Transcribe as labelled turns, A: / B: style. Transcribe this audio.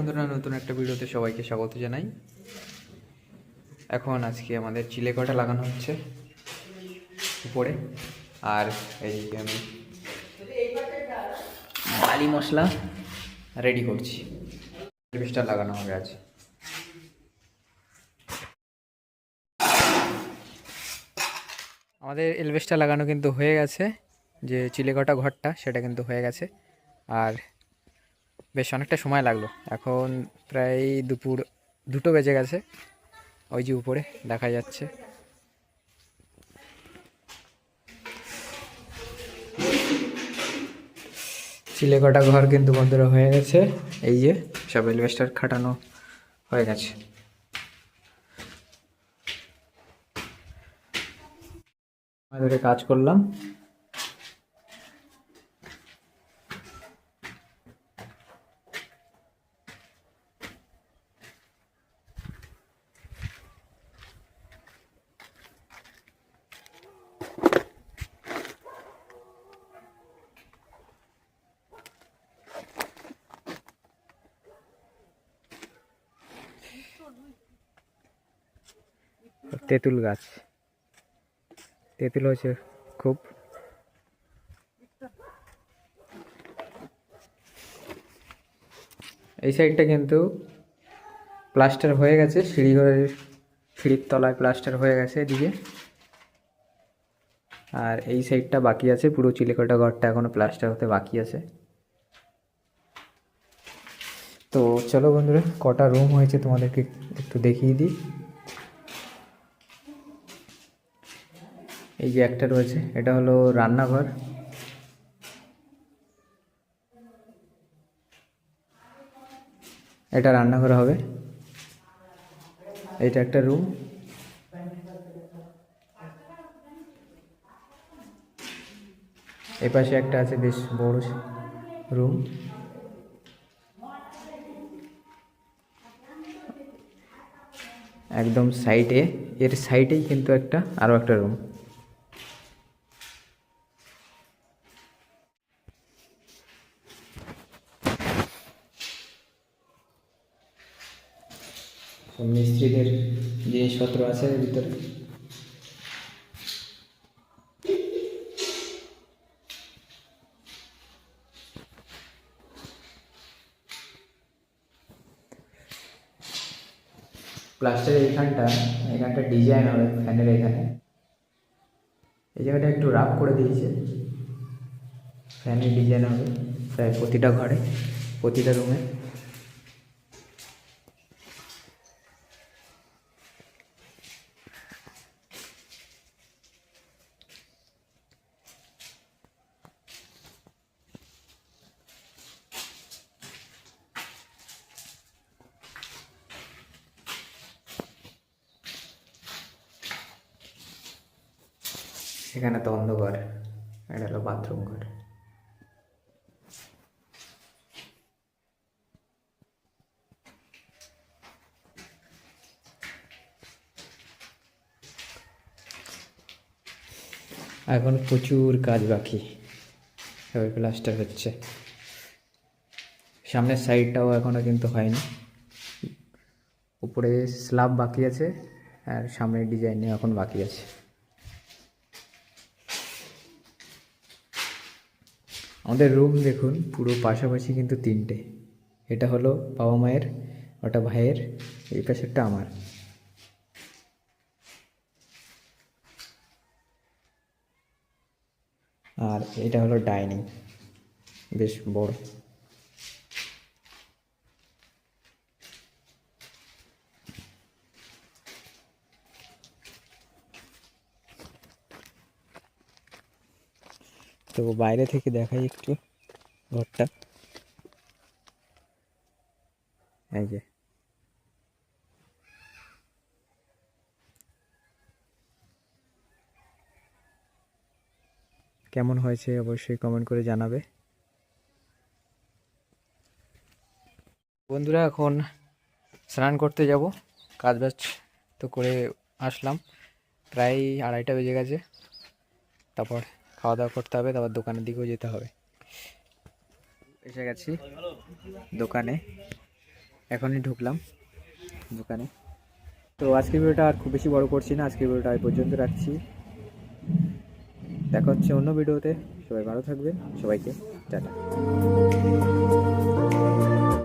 A: বন্ধুরা, নতুন একটা ভিডিওতে সবাইকে স্বাগত জানাই। এখন আজকে আমাদের চিলে কটা লাগানো হচ্ছে উপরে। আর এইদিকে আমি বালি মশলা রেডি করছি। এলভিসটা লাগানো হবে আজ। আমাদের এলভিসটা লাগানো কিন্তু হয়ে গেছে। যে চিলেকটা ঘরটা, সেটা কিন্তু হয়ে গেছে। আর বেশ অনেকটা সময় লাগল। এখন প্রায় দুপুর দুটো বেজে গেছে। ওই যে উপরে দেখা যাচ্ছে। চিলেকটা ঘর কিন্তু বন্ধুরা হয়ে গেছে। এই যে সব এলভেস্টার খাটানো হয়ে গেছে। ধরে কাজ করলাম। তেঁতুল গাছ। তেঁতুল হয়েছে খুব। এই সাইডটা কিন্তু প্লাস্টার হয়ে গেছে সিঁড়িঘরের সিঁড়ির তলায় প্লাস্টার হয়ে গেছে এদিকে। আর এই সাইডটা বাকি আছে, পুরো চিলেকোটা ঘরটা এখনও প্লাস্টার হতে বাকি আছে। তো চলো বন্ধুরা, কটা রুম হয়েছে তোমাদেরকে একটু দেখিয়ে দিই। এই যে একটা রয়েছে, এটা হলো রান্নাঘর। এটা রান্নাঘর হবে। এটা একটা রুম এই পাশে একটা আছে, বেশ বড় রুম একদম সাইডে এর সাইডেই কিন্তু একটা আরও একটা রুম মিস্ত্রিদের জিনিসপত্র আছে ভিতরে। প্লাস্টারের এইখানটা এখানটা ডিজাইন হবে ফ্যানের এখানে। এই জায়গাটা একটু রাফ করে দিয়েছে। ফ্যানের ডিজাইন হবে, প্রায় প্রতিটা ঘরে, প্রতিটা রুমে এখানে তো অন্ধকার, এটা হলো বাথরুম ঘর। এখন প্রচুর কাজ বাকি সবাই প্লাস্টার হচ্ছে। সামনের সাইডটাও এখনও কিন্তু হয়নি। উপরে স্ল্যাব বাকি আছে, আর সামনের ডিজাইনে এখন বাকি আছে। আমাদের রুম দেখুন, পুরো পাশাপাশি কিন্তু তিনটে। এটা হলো বাবা মায়ের, ওটা ভাইয়ের, এই পাশেরটা আমার। আর এটা হলো ডাইনিং, বেশ বড়। তো বাইরে থেকে দেখাই একটু ঘরটা। এই যে। কেমন হয়েছে অবশ্যই কমেন্ট করে জানাবে। বন্ধুরা, এখন স্নান করতে যাব। কাজ বাজ তো করে আসলাম। প্রায় আড়াইটা বেজে গেছে। তারপর খাওয়া দাওয়া করতে হবে, তারপর দোকানের দিকেও যেতে হবে। এসে গেছি দোকানে। এখনই ঢুকলাম দোকানে। তো আজকের ভিডিওটা আর খুব বেশি বড় করছি না, আজকের ভিডিওটা এই পর্যন্ত রাখছি। দেখা হচ্ছে অন্য ভিডিওতে। সবাই ভালো থাকবেন। সবাইকে টাটা।